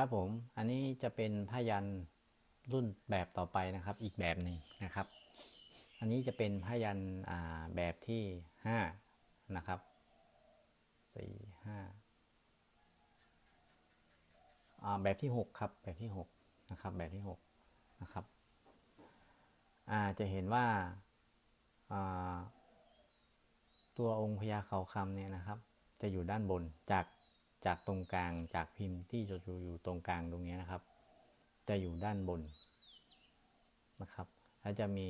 ครับผมอันนี้จะเป็นผ้ายันรุ่นแบบต่อไปนะครับ อีกแบบหนึ่งนะครับ อันนี้จะเป็นผ้ายันแบบที่ห้านะครับสี่ห้าแบบที่หกครับแบบที่หกนะครับแบบที่หกนะครับจะเห็นว่าตัวองค์พญาเขาคำเนี่ยนะครับ จะอยู่ด้านบนจาก จากตรงกลางจากพิมพ์ที่จะอยู่อยู่ตรงกลางตรงนี้นะครับ จะอยู่ด้านบนนะครับ แล้วจะมี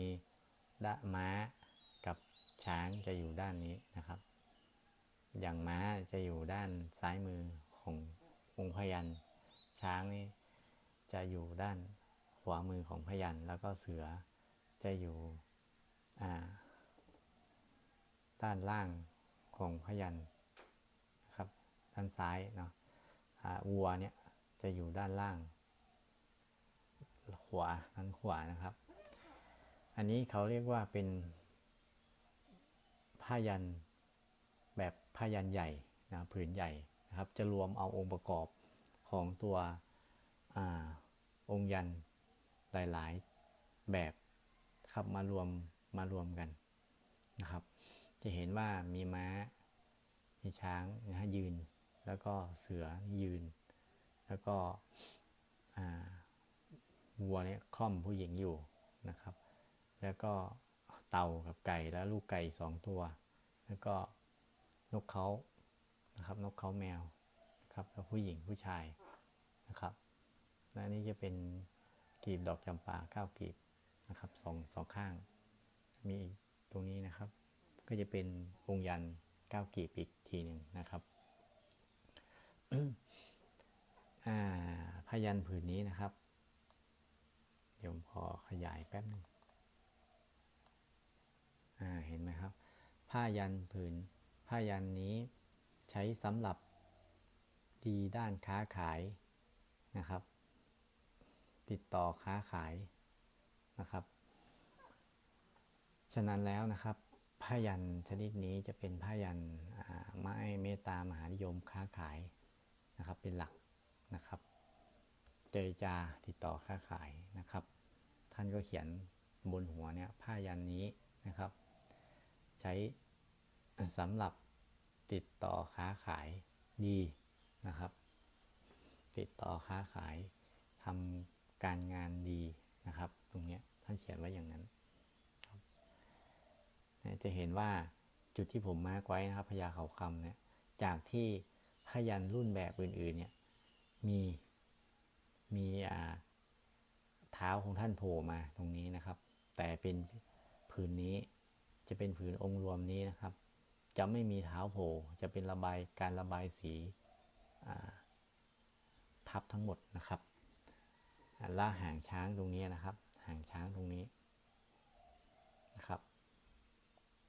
ด้าม้ากับช้างจะอยู่ด้านนี้นะครับ อย่างม้าจะอยู่ด้านซ้ายมือขององค์พยันช้างนี่จะอยู่ด้านขวามือของพยันแล้วก็เสือจะอยู่ด้านล่างของพยัน ด้านซ้ายเนาะวัวเนี่ยจะอยู่ด้านล่าง ขวาด้านขวานะครับ อันนี้เขาเรียกว่าเป็นผ้ายันแบบผ้ายันใหญ่นะผืนใหญ่นะครับ จะรวมเอาองค์ประกอบของตัวอองค์ยันหลายๆแบบครับมารวมมารวมกันนะครับ จะเห็นว่ามีม้า มีช้างนะฮะยืน แล้วก็เสือยืน แล้วก็วัวเนี่ยคล่อมผู้หญิงอยู่นะครับ แล้วก็เต่ากับไก่แล้วลูกไก่สองตัว แล้วก็นกเขานะครับ นกเขาแมวนะครับแล้วผู้หญิงผู้ชายนะครับและนนี้จะเป็นกลีบดอกจำปาเก้ากลีบนะครับสองสองข้าง มีตรงนี้นะครับ ก็จะเป็นองยันเก้ากลีบอีกทีหนึ่งนะครับ พยันผืนนี้นะครับ เดี๋ยวผมขอขยายแป๊บนึงเห็นไหมครับ ผ้ายันผืน ผ้ายันนี้ใช้สำหรับดีด้านค้าขายนะครับ ติดต่อค้าขายนะครับ ฉะนั้นแล้วนะครับผ้ายันชนิดนี้จะเป็นผ้ายันไม้เมตตามหานิยมค้าขาย นะครับเป็นหลักนะครับเจรจาติดต่อค้าขายนะครับ ท่านก็เขียนบนหัวเนี่ยผ้ายันนี้นะครับ ใช้สำหรับติดต่อค้าขายดีนะครับ ติดต่อค้าขายทำการงานดีนะครับ ตรงเนี้ยท่านเขียนไว้อย่างนั้นจะเห็นว่าจุดที่ผมมาร์กไว้นะครับพญาเขาคำเนี่ยจากที่ พยันรุ่นแบบอื่น ๆ เนี่ย มีมีอ่าเท้าของท่านโผล่มาตรงนี้นะครับ แต่เป็นผืนนี้จะเป็นผืนองค์รวมนี้นะครับ จะไม่มีเท้าโผล่จะเป็นระบายการระบายสีอ่าทับทั้งหมดนะครับอ่าหางช้างตรงนี้นะครับ หางช้างตรงนี้นะครับ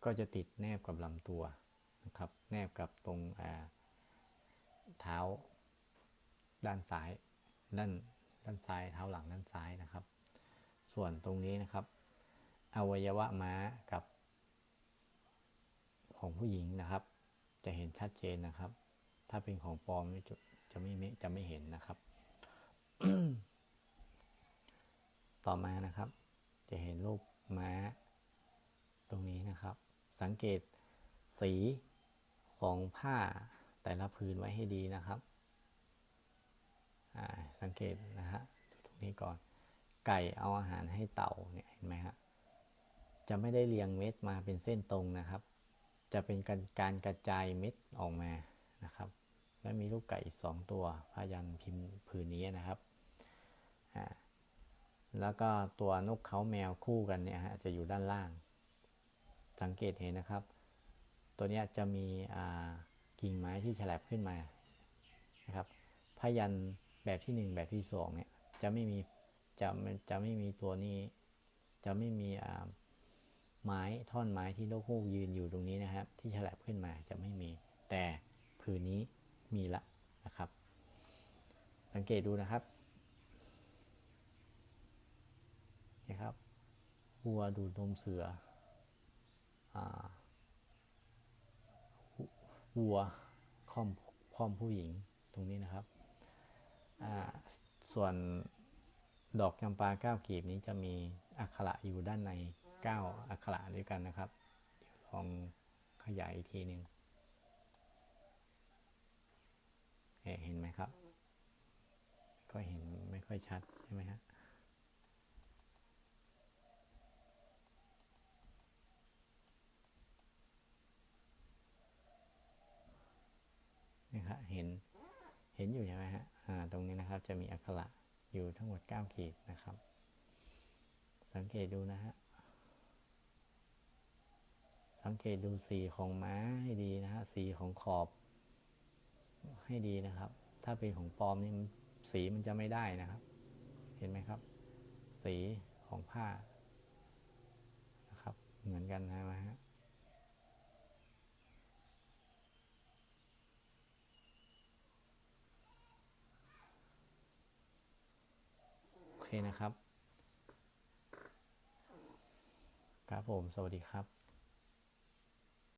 ก็จะติดแนบกับลำตัวนะครับ แนบกับตรงอ่า เท้า ด้านซ้าย ด้านด้านซ้ายเท้าหลังด้านซ้ายนะครับ ส่วนตรงนี้นะครับ อวัยวะม้ากับ ของผู้หญิงนะครับ จะเห็นชัดเจนนะครับ ถ้าเป็นของปลอมจะจะไม่ไม่จะไม่เห็นนะครับ ต่อมานะครับ จะเห็นรูปม้า ตรงนี้นะครับ สังเกตสีของผ้า แต่ละพื้นไว้ให้ดีนะครับสังเกตนะฮะตรงนี้ก่อน ไก่เอาอาหารให้เต่าเนี่ยเห็นไหมฮะจะไม่ได้เรียงเม็ดมาเป็นเส้นตรงนะครับ จะเป็นการการกระจายเม็ดออกมานะครับ และมีลูกไก่อีกสองตัวพายันพิมพ์ผืนนี้นะครับแล้วก็ตัวนกเขาแมวคู่กันเนี่ยฮะจะอยู่ด้านล่าง สังเกตเห็นนะครับ ตัวนี้จะมีอ่า กิ่งไม้ที่ฉลับขึ้นมานะครับพยันแบบที่หนึ่งแบบที่สองเนี่ยจะไม่มีจะมันจะไม่มีตัวนี้ จะไม่มีไม้ท่อนไม้ที่นกฮูกยืนอยู่ตรงนี้นะครับ ที่ฉลับขึ้นมาจะไม่มี แต่ผืนนี้มีละนะครับ สังเกตดูนะครับนะครับวัวดูดนมเสืออ่า วัวค่อมค่อมผู้หญิงตรงนี้นะครับ ส่วนดอกจำปาเก้ากีบนี้จะมีอักขระอยู่ด้านในเก้าอักขระด้วยกันนะครับ ลองขยายอีกทีหนึ่งเอ๊ะเห็นไหมครับ ก็เห็นไม่ค่อยชัดใช่ไหมฮะ นี่ครับ เห็นเห็นอยู่ใช่ไหมฮะอ่าตรงนี้นะครับจะมีอักขระอยู่ทั้งหมด 9 ขีดนะครับ สังเกตดูนะฮะสังเกตดูสีของม้าให้ดีนะฮะสีของขอบ ให้ดีนะครับ ถ้าเป็นของปลอมนี่สีมันจะไม่ได้นะครับ เห็นไหมครับ สีของผ้านะครับ เหมือนกันนะฮะ เคนะครับ ครับผม สวัสดีครับ